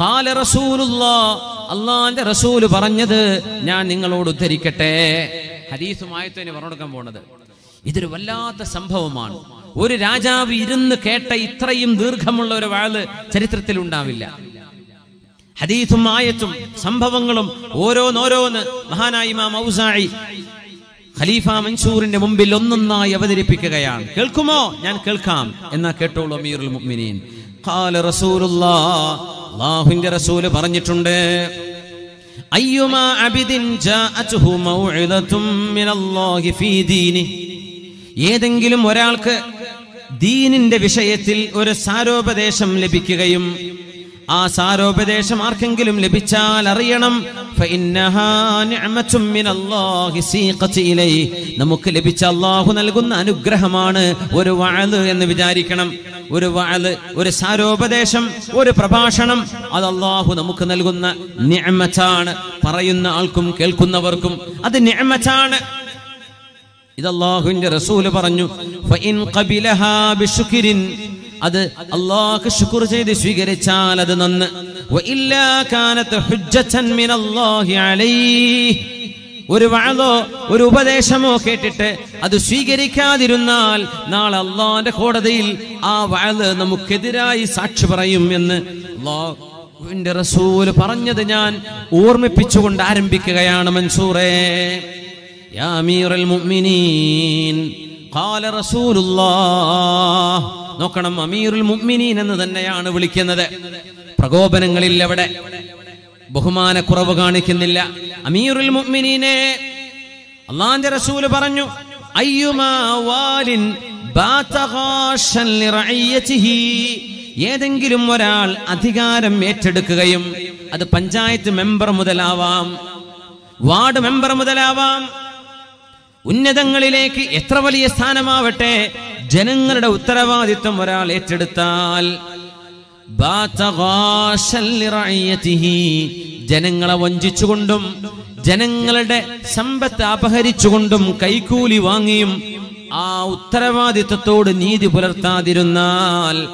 ഖാല അള്ളാന്റെ റസൂൽ പറഞ്ഞത് ഞാൻ നിങ്ങളോട് ഉദ്ധരിക്കട്ടെ. ഹദീസുമായത്തേന് പറഞ്ഞു കൊടുക്കാൻ പോണത്. ഇതൊരു വല്ലാത്ത സംഭവമാണ്. ഒരു രാജാവ് ഇരുന്ന് കേട്ട ഇത്രയും ദീർഘമുള്ള ഒരു വാൾ ചരിത്രത്തിൽ ഉണ്ടാവില്ല. ഹദീസും ആയത്തും സംഭവങ്ങളും ഓരോന്നോരോന്ന് മഹാനായി ഇമാം ഔസായി ഖലീഫ മൻസൂറിന്റെ മുമ്പിൽ ഒന്നൊന്നായി അവതരിപ്പിക്കുകയാണ്. കേൾക്കുമോ? ഞാൻ കേൾക്കാം. എന്നാ കേട്ടോളൂ അമീറുൽ മുഅ്മിനീൻ. ഖാല الله. അല്ലാഹുവിന്റെ റസൂൽ പറഞ്ഞിട്ടുണ്ട്. അയ്യുമാ അബിദിൻ ജാഅത്ഹു മൗഇദത്തും മിനല്ലാഹി ഫീ ദീനി ഏതെങ്കിലും ഒരാൾക്ക് ദീനിന്റെ വിഷയത്തിൽ ഒരു സാരോപദേശം ലഭിക്കുകയും ആ സാരോപദേശം ആർക്കെങ്കിലും ലഭിച്ചാൽ അറിയണം. നമുക്ക് ലഭിച്ച അള്ളാഹു നൽകുന്ന അനുഗ്രഹമാണ് ഒരു വാഴ് എന്ന് വിചാരിക്കണം. ഒരു വഅൽ ഒരു സാരോപദേശം ഒരു പ്രഭാഷണം. അത് അള്ളാഹു നമുക്ക് നൽകുന്ന നിഅമത്താണ്. പറയുന്ന ആൾക്കും കേൾക്കുന്നവർക്കും അത് നിഅമത്താണ്. ഇത് അള്ളാഹുവിന്റെ റസൂൽ പറഞ്ഞു ഫഇൻ ഖബിലഹാ ബിശുക്രിൻ. അത് അള്ളാഹ് ശുക്ർ ചെയ്ത് സ്വീകരിച്ചാൽ അത് നന്ന്. വഇല്ലാ കാനത്ത് ഹുജ്ജത്തൻ മിനല്ലാഹി അലൈഹി. ഒരു വാഴോ ഒരു ഉപദേശമോ കേട്ടിട്ട് അത് സ്വീകരിക്കാതിരുന്നാൽ നാളെ അള്ളാന്റെ കോടതിയിൽ ആ വാഴ് നമുക്കെതിരായി സാക്ഷി പറയും എന്ന് അള്ളാഹുവിന്റെ റസൂൽ പറഞ്ഞത് ഞാൻ ഓർമ്മിപ്പിച്ചുകൊണ്ട് ആരംഭിക്കുകയാണ് മൻസൂറേ. ഖാല നോക്കണം അമീറുൽ മുഅ്മിനീൻ എന്ന് തന്നെയാണ് വിളിക്കുന്നത്. പ്രകോപനങ്ങളിൽ ബഹുമാന ബഹുമാനക്കുറവ് കാണിക്കുന്നില്ല. അമീറുൽ മുഅ്മിനീനെ അള്ളാന്റെ റസൂൽ പറഞ്ഞു ഏതെങ്കിലും ഒരാൾ അധികാരം ഏറ്റെടുക്കുകയും അത് പഞ്ചായത്ത് മെമ്പർ മുതലാവാം വാർഡ് മെമ്പർ മുതലാവാം ഉന്നതങ്ങളിലേക്ക് എത്ര വലിയ സ്ഥാനമാവട്ടെ ജനങ്ങളുടെ ഉത്തരവാദിത്വം ഒരാൾ ഏറ്റെടുത്താൽ. ജനങ്ങളെ വഞ്ചിച്ചുകൊണ്ടും ജനങ്ങളുടെ സമ്പത്ത് അപഹരിച്ചുകൊണ്ടും കൈക്കൂലി വാങ്ങിയും ആ ഉത്തരവാദിത്വത്തോട് നീതി പുലർത്താതിരുന്നാൽ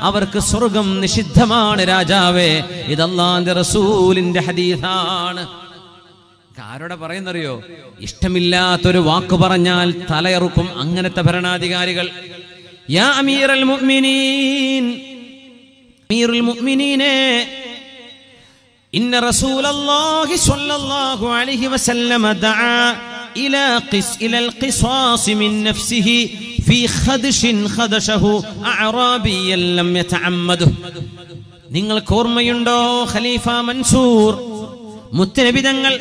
അവർക്ക് സ്വർഗം നിഷിദ്ധമാണ് രാജാവേ. ഇതല്ലാന്റെ റസൂലിന്റെ ഹദീസാണ്. ആരോടെ പറയുന്നറിയോ? ഇഷ്ടമില്ലാത്തൊരു വാക്ക് പറഞ്ഞാൽ തലയറുക്കും അങ്ങനത്തെ ഭരണാധികാരികൾ. യാ അമീറൽ മുഅ്മിനീൻ അമീറുൽ മുഅ്മിനീനെ إن رسول الله صلى الله عليه وسلم دعا إلى قس إلى القصاص من نفسه في خدش خدشه أعرابيا لم يتعمده നിങ്ങൾക്ക് ഓർമ്മയുണ്ടോ ഖലീഫ മൻസൂർ മുത്തനബിതങ്ങൾ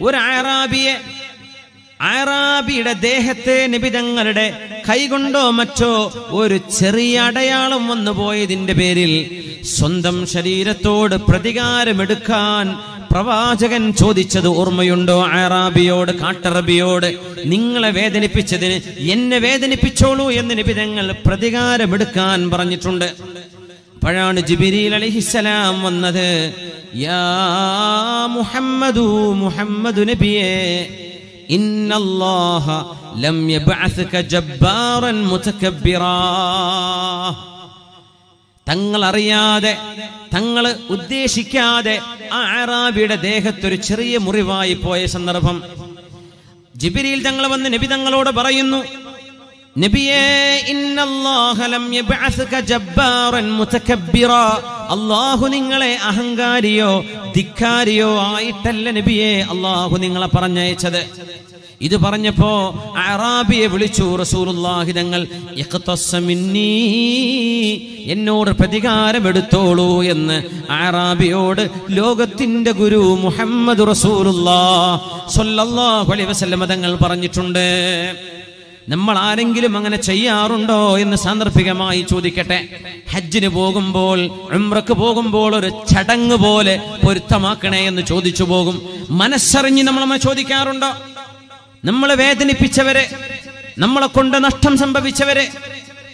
ഒരു ആറാബിയെ ആറാബിയുടെ ദേഹത്തെ നിബിതങ്ങളുടെ കൈകൊണ്ടോ മറ്റോ ഒരു ചെറിയ അടയാളം വന്നു പോയതിന്റെ പേരിൽ സ്വന്തം ശരീരത്തോട് പ്രതികാരമെടുക്കാൻ പ്രവാചകൻ ചോദിച്ചത് ഓർമ്മയുണ്ടോ? ആറാബിയോട് കാട്ടറബിയോട് നിങ്ങളെ വേദനിപ്പിച്ചതിന് എന്നെ വേദനിപ്പിച്ചോളൂ എന്ന് നിബിതങ്ങൾ പ്രതികാരമെടുക്കാൻ പറഞ്ഞിട്ടുണ്ട്. അപ്പോഴാണ് ജിബിരിൽ അലിഹിസലാം വന്നത് യാ മുഹമ്മദു മുഹമ്മദു നബിയേ ഇന്നല്ലാഹ لم يبعثك جبارا متكبرا തങ്ങൾ അറിയാതെ തങ്ങൾ ഉദ്ദേശിക്കാതെ ആ ആറാബിയുടെ ദേഹത്തൊരു ചെറിയ മുറിവായി പോയ സന്ദർഭം. ജിബിരിയിൽ തങ്ങൾ വന്ന് നബി തങ്ങളോട് പറയുന്നു നബിയേ അല്ലാഹു നിങ്ങളെ അഹങ്കാരിയോ ധിക്കാരിയോ ആയിട്ടല്ല നബിയെ അല്ലാഹു നിങ്ങളെ പറഞ്ഞയച്ചത്. ഇത് പറഞ്ഞപ്പോ അറാബിയെ വിളിച്ചു റസൂലുള്ളാഹി തങ്ങൾ എന്നോട് പ്രതികാരം എടുത്തോളൂ എന്ന് അറാബിയോട് ലോകത്തിന്റെ ഗുരു മുഹമ്മദ് റസൂലുള്ളാ സ്വല്ലല്ലാഹു അലൈഹി വസല്ലം തങ്ങൾ പറഞ്ഞിട്ടുണ്ട്. നമ്മൾ ആരെങ്കിലും അങ്ങനെ ചെയ്യാറുണ്ടോ എന്ന് സാന്ദർഭികമായി ചോദിക്കട്ടെ. ഹജ്ജിന് പോകുമ്പോൾ ഉംറക്ക് പോകുമ്പോൾ ഒരു ചടങ്ങ് പോലെ പൊരുത്തമാക്കണേ എന്ന് ചോദിച്ചു പോകും. മനസ്സറിഞ്ഞ് നമ്മളമ്മ ചോദിക്കാറുണ്ടോ? നമ്മളെ വേദനിപ്പിച്ചവരെ നമ്മളെ കൊണ്ട് നഷ്ടം സംഭവിച്ചവരെ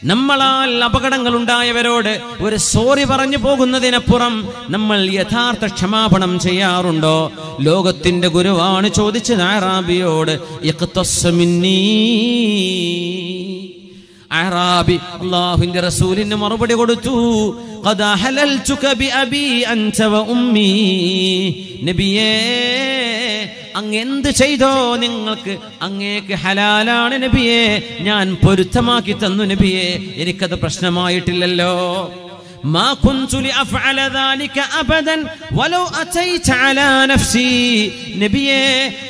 നമ്മളാൽ അപകടങ്ങൾ ഉണ്ടായവരോട് ഒരു സോറി പറഞ്ഞു പോകുന്നതിനപ്പുറം നമ്മൾ യഥാർത്ഥ ക്ഷമാപണം ചെയ്യാറുണ്ടോ ലോകത്തിന്റെ ഗുരുവാണ് ചോദിച്ചു നാറാബിയോട് മിന്നീ. അറാബി അള്ളാഹുവിന്റെ റസൂലിന് മറുപടി കൊടുത്തു قد أحللتك بأبي أنت وأمي നബിയേ അങ്ങ് എന്ത് ചെയ്തോ നിങ്ങൾക്ക് അങ്ങേക്ക് ഹലാലാണ് നബിയെ ഞാൻ പൊരുത്തമാക്കി തന്നു നബിയെ എനിക്കത് പ്രശ്നമായിട്ടില്ലല്ലോ ما كنت لأفعل ذلك أبدا ولو أتيت على نفسي നബിയെ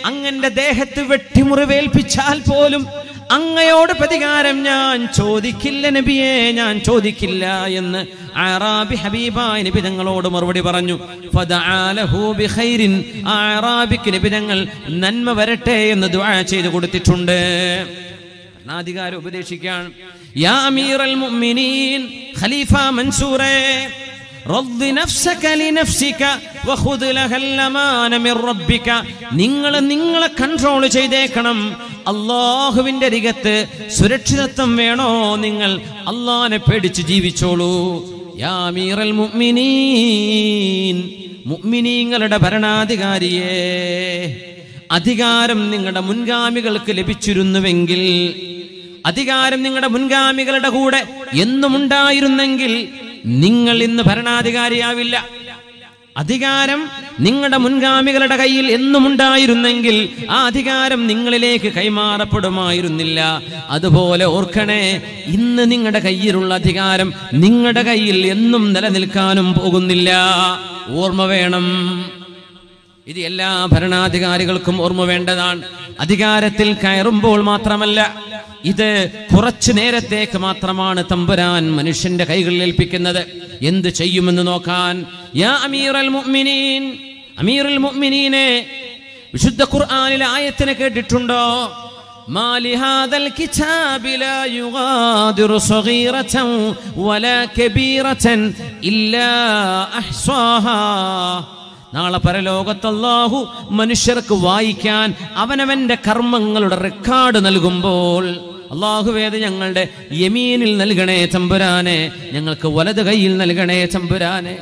അങ്ങന്റെ ദേഹത്ത് വെട്ടിമുറിവേൽപ്പിച്ചാൽ പോലും അങ്ങയോട് പ്രതികാരം ഞാൻ ചോദിക്കില്ല നബിയെ ഞാൻ ചോദിക്കില്ല എന്ന് ആറാബി ഹബീബായ നബി തങ്ങളോട് മറുപടി പറഞ്ഞു. ആറാബിക്ക് നബി തങ്ങൾ നന്മ വരട്ടെ എന്ന് ദുആ ചെയ്തു കൊടുത്തിട്ടുണ്ട്. ഭരണാധികാരം ഉപദേശിക്കാൻ യാ അമീറൽ ഖലീഫ മൻസൂറേ നിങ്ങൾ നിങ്ങളെ കൺട്രോൾ ചെയ്തേക്കണം. അള്ളാഹുവിന്റെ അരികത്ത് സുരക്ഷിതത്വം വേണോ നിങ്ങൾ? അള്ളാഹിനെ പേടിച്ച് ജീവിച്ചോളൂ. യാ മീറൽ മുഅ്മിനീൻ മുഅ്മിനീങ്ങളുടെ ഭരണാധികാരിയെ. അധികാരം നിങ്ങളുടെ മുൻഗാമികൾക്ക് ലഭിച്ചിരുന്നുവെങ്കിൽ അധികാരം നിങ്ങളുടെ മുൻഗാമികളുടെ കൂടെ എന്നും ഉണ്ടായിരുന്നെങ്കിൽ നിങ്ങൾ ഇന്ന് ഭരണാധികാരിയാവില്ല. അധികാരം നിങ്ങളുടെ മുൻഗാമികളുടെ കയ്യിൽ എന്നും ഉണ്ടായിരുന്നെങ്കിൽ ആ അധികാരം നിങ്ങളിലേക്ക് കൈമാറപ്പെടുമായിരുന്നില്ല. അതുപോലെ ഓർക്കണേ ഇന്ന് നിങ്ങളുടെ കയ്യിലുള്ള അധികാരം നിങ്ങളുടെ കയ്യിൽ എന്നും നിലനിൽക്കാനും പോകുന്നില്ല. ഓർമ്മ വേണം. ഇത് എല്ലാ ഭരണാധികാരികൾക്കും ഓർമ്മ വേണ്ടതാണ്. അധികാരത്തിൽ കയറുമ്പോൾ മാത്രമല്ല ഇത് കുറച്ചു നേരത്തേക്ക് മാത്രമാണ് തമ്പുരാൻ മനുഷ്യന്റെ കൈകളിൽ ഏൽപ്പിക്കുന്നത്. എന്ത് ചെയ്യുമെന്ന് നോക്കാൻ? വിശുദ്ധ ഖുർആനിൽ ആയത്തിനെ കേട്ടിട്ടുണ്ടോ? നാളെ പരലോകത്തല്ലാഹു മനുഷ്യർക്ക് വായിക്കാൻ അവനവന്റെ കർമ്മങ്ങളുടെ റെക്കോർഡ് നൽകുമ്പോൾ അള്ളാഹുവേത് ഞങ്ങളുടെ യമീനിൽ നൽകണേ ചമ്പുരാനെ ഞങ്ങൾക്ക് വലത് കൈയിൽ നൽകണേ ചമ്പുരാനെ.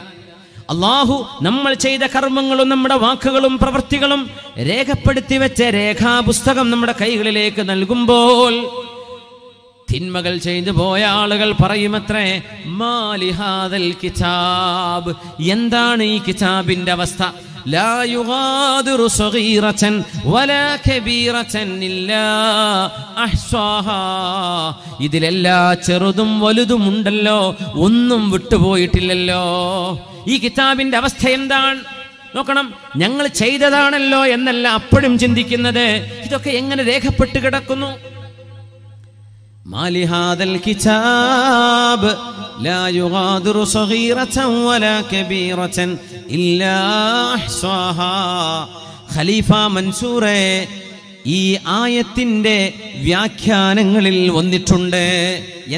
അള്ളാഹു നമ്മൾ ചെയ്ത കർമ്മങ്ങളും നമ്മുടെ വാക്കുകളും പ്രവൃത്തികളും രേഖപ്പെടുത്തി വെച്ച രേഖാപുസ്തകം നമ്മുടെ കൈകളിലേക്ക് നൽകുമ്പോൾ തിന്മകൾ ചെയ്തു പോയ ആളുകൾ പറയുമത്രേ മാലിഹാദൽ കിതാബ്. എന്താണ് ഈ കിതാബിന്റെ അവസ്ഥ? ലാ യുഗാദിറു സഗീറതൻ വലാ കബീറതൻ ഇല്ലാ അഹ്സാഹാ. ഇതിലെല്ലാ ചെറുതും വലുതും ഉണ്ടല്ലോ ഒന്നും വിട്ടുപോയിട്ടില്ലല്ലോ. ഈ കിതാബിന്റെ അവസ്ഥ എന്താണ്? നോക്കണം ഞങ്ങൾ ചെയ്തതാണല്ലോ എന്നല്ല അപ്പോഴും ചിന്തിക്കുന്നത്. ഇതൊക്കെ എങ്ങനെ രേഖപ്പെട്ട് കിടക്കുന്നു? ما لهذا الكتاب لا يغادر صغيرة ولا كبيرة إلا أحصاها ഖലീഫ മൻസൂറെ ഈ ആയത്തിന്റെ വ്യാഖ്യാനങ്ങളിൽ വന്നിട്ടുണ്ട്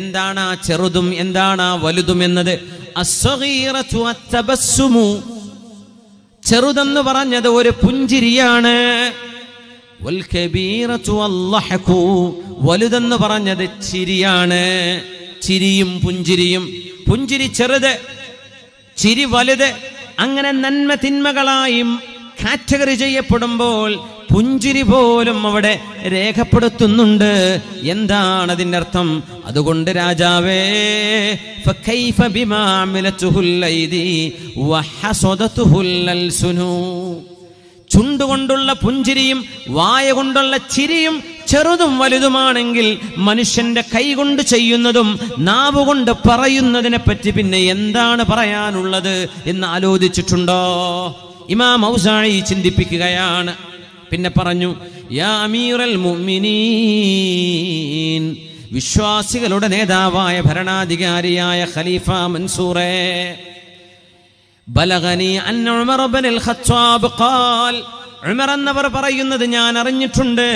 എന്താണ് ആ ചെറുതും എന്താണ് ആ വലുതും എന്നത് അസ്സഗീറത്തു അത്തബസ്സുമു ചെറുതെന്ന് പറഞ്ഞത് ഒരു പുഞ്ചിരിയാണ് വൽകബീറത്തു അല്ലഹഖു. വലുതെന്ന് പറഞ്ഞത് ചിരിയാണ്. ചിരിയും പുഞ്ചിരിയും. പുഞ്ചിരി ചെറുത് ചിരി വലുത് അങ്ങനെ നന്മ തിന്മകളായും കാറ്റഗറി ചെയ്യപ്പെടുമ്പോൾ പുഞ്ചിരി പോലും അവിടെ രേഖപ്പെടുത്തുന്നുണ്ട്. എന്താണ് അതിന്റെ അർത്ഥം? അതുകൊണ്ട് രാജാവേ ഫഖൈഫ ബിമാ വഹസദതുഹുൽ ചുണ്ടുകൊണ്ടുള്ള പുഞ്ചിരിയും വായ കൊണ്ടുള്ള ചിരിയും ചെറുതും വലുതുമാണെങ്കിൽ മനുഷ്യന്റെ കൈകൊണ്ട് ചെയ്യുന്നതും നാവുകൊണ്ട് പറയുന്നതിനെ പറ്റി പിന്നെ എന്താണ് പറയാനുള്ളത് എന്ന് ആലോചിച്ചിട്ടുണ്ടോ? ഇമാം ഔസായി ചിന്തിപ്പിക്കുകയാണ്. പിന്നെ പറഞ്ഞു യാ മുഅ്മിനീൻ വിശ്വാസികളുടെ നേതാവായ ഭരണാധികാരിയായ ഖലീഫ മൻസൂറേ ബലഗനി അൻ ഉമർ ഇബ്നുൽ ഖത്താബ് ഖാൽ ഉമർ എന്നവർ പറയുന്നത് ഞാൻ അറിഞ്ഞിട്ടുണ്ട്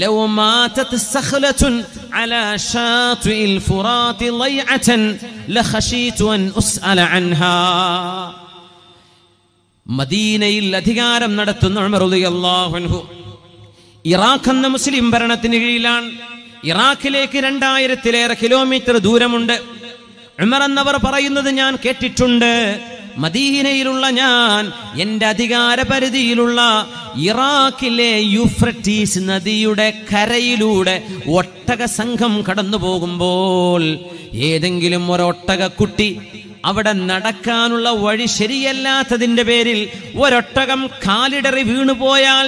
ലൗ മാതത് സഖലത്തുൻ അലാ ഷാത്തിൽ ഫുറാത്ത് ലൈഅതൻ ലഖശീതു അൻ ഉസ്അല അൻഹാ മദീനയിൽ അധികാരം നടത്തുന്ന ഉമർ റളിയല്ലാഹു അൻഹു ഇറാഖ് എന്ന മുസ്ലിം ഭരണത്തിന് കീഴിലാണ് ഇറാഖിലേക്ക് രണ്ടായിരത്തിലേറെ കിലോമീറ്റർ ദൂരമുണ്ട് ഉമർ എന്നവർ പറയുന്നത് ഞാൻ കേട്ടിട്ടുണ്ട് മദീനയിലുള്ള ഞാൻ എന്റെ അധികാര പരിധിയിലുള്ള ഇറാഖിലെ യുഫ്രട്ടീസ് നദിയുടെ കരയിലൂടെ ഒട്ടക സംഘം കടന്നു പോകുമ്പോൾ ഏതെങ്കിലും ഒരൊട്ടക കുട്ടി അവിടെ നടക്കാനുള്ള വഴി ശരിയല്ലാത്തതിന്റെ പേരിൽ ഒരൊട്ടകം കാലിടറി വീണുപോയാൽ